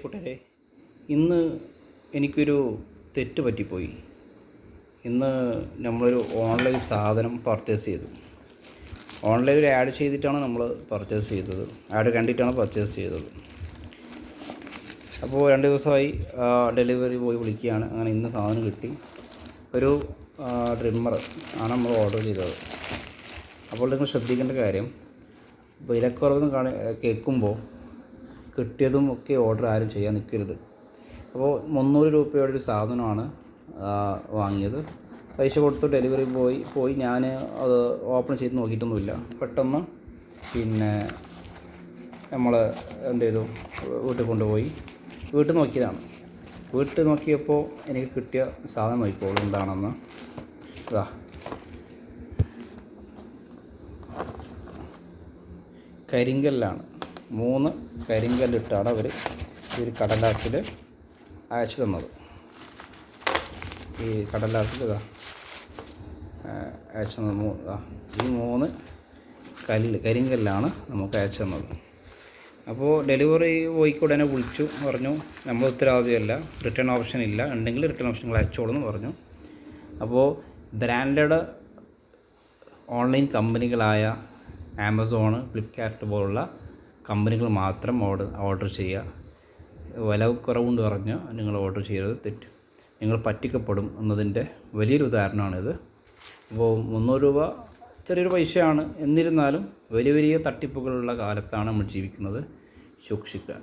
കൂട്ടരെ ഇന്ന് എനിക്കൊരു തെറ്റ് പറ്റിപ്പോയി. ഇന്ന് നമ്മളൊരു ഓൺലൈൻ സാധനം പർച്ചേസ് ചെയ്തു. ഓൺലൈനിൽ ആഡ് ചെയ്തിട്ടാണ് നമ്മൾ പർച്ചേസ് ചെയ്തത്. ആഡ് കണ്ടിട്ടാണ് പർച്ചേസ് ചെയ്തത്. അപ്പോൾ രണ്ട് ദിവസമായി ഡെലിവറി ബോയ് വിളിക്കുകയാണ്. അങ്ങനെ ഇന്ന് സാധനം കിട്ടി. ഒരു ട്രിമ്മർ ആണ് നമ്മൾ ഓർഡർ ചെയ്തത്. അപ്പോൾ നിങ്ങൾ ശ്രദ്ധിക്കേണ്ട കാര്യം വിലക്കുറവെന്ന് കാണി കേൾക്കുമ്പോൾ കിട്ടിയതും ഒക്കെ ഓർഡർ ആരും ചെയ്യാൻ നിൽക്കരുത്. അപ്പോൾ മുന്നൂറ് രൂപയുടെ ഒരു സാധനമാണ് വാങ്ങിയത്. പൈസ കൊടുത്തു ഡെലിവറി ബോയ് പോയി ഞാൻ അത് ഓപ്പൺ ചെയ്ത് നോക്കിയിട്ടൊന്നുമില്ല. പെട്ടെന്ന് പിന്നെ നമ്മൾ എന്ത് ചെയ്തു? വീട്ടിൽ കൊണ്ടുപോയി. വീട്ടിൽ നോക്കിയതാണ്. വീട്ടിൽ നോക്കിയപ്പോൾ എനിക്ക് കിട്ടിയ സാധനം നോക്കിക്കോളൂ എന്താണെന്ന്. ഇതാ കരിങ്കല്ലാണ്. മൂന്ന് കരിങ്കല്ലിട്ടാണ് അവർ ഈ ഒരു കടലാസിൽ അയച്ചു തന്നത്. ഈ കടലാസിൽ ഇതാ അയച്ചു തന്നത് ഈ മൂന്ന് കല്ല് കരിങ്കല്ലാണ് നമുക്ക് അയച്ചു തന്നത്. അപ്പോൾ ഡെലിവറി ബോയ്ക്ക് ഉടനെ വിളിച്ചു പറഞ്ഞു നമ്മൾ ഉത്തരവാദിയല്ല റിട്ടേൺ ഓപ്ഷൻ ഇല്ല ഉണ്ടെങ്കിൽ റിട്ടേൺ ഓപ്ഷൻ നിങ്ങൾ അയച്ചോളൂ എന്ന് പറഞ്ഞു. അപ്പോൾ ബ്രാൻഡഡ് ഓൺലൈൻ കമ്പനികളായ ആമസോൺ ഫ്ലിപ്കാർട്ട് പോലുള്ള കമ്പനികൾ മാത്രം ഓർഡർ ഓർഡർ ചെയ്യുക. വില കുറവുണ്ട് പറഞ്ഞ് നിങ്ങൾ ഓർഡർ ചെയ്തത് തെറ്റ്. നിങ്ങൾ പറ്റിക്കപ്പെടും എന്നതിന്റെ വലിയൊരു ഉദാഹരണമാണിത്. അപ്പോൾ മുന്നൂറ് രൂപ ചെറിയൊരു പൈസയാണ്. എന്നിരുന്നാലും വലിയ വലിയ തട്ടിപ്പുകളുള്ള കാലത്താണ് നമ്മൾ ജീവിക്കുന്നത്. സൂക്ഷിക്കുക.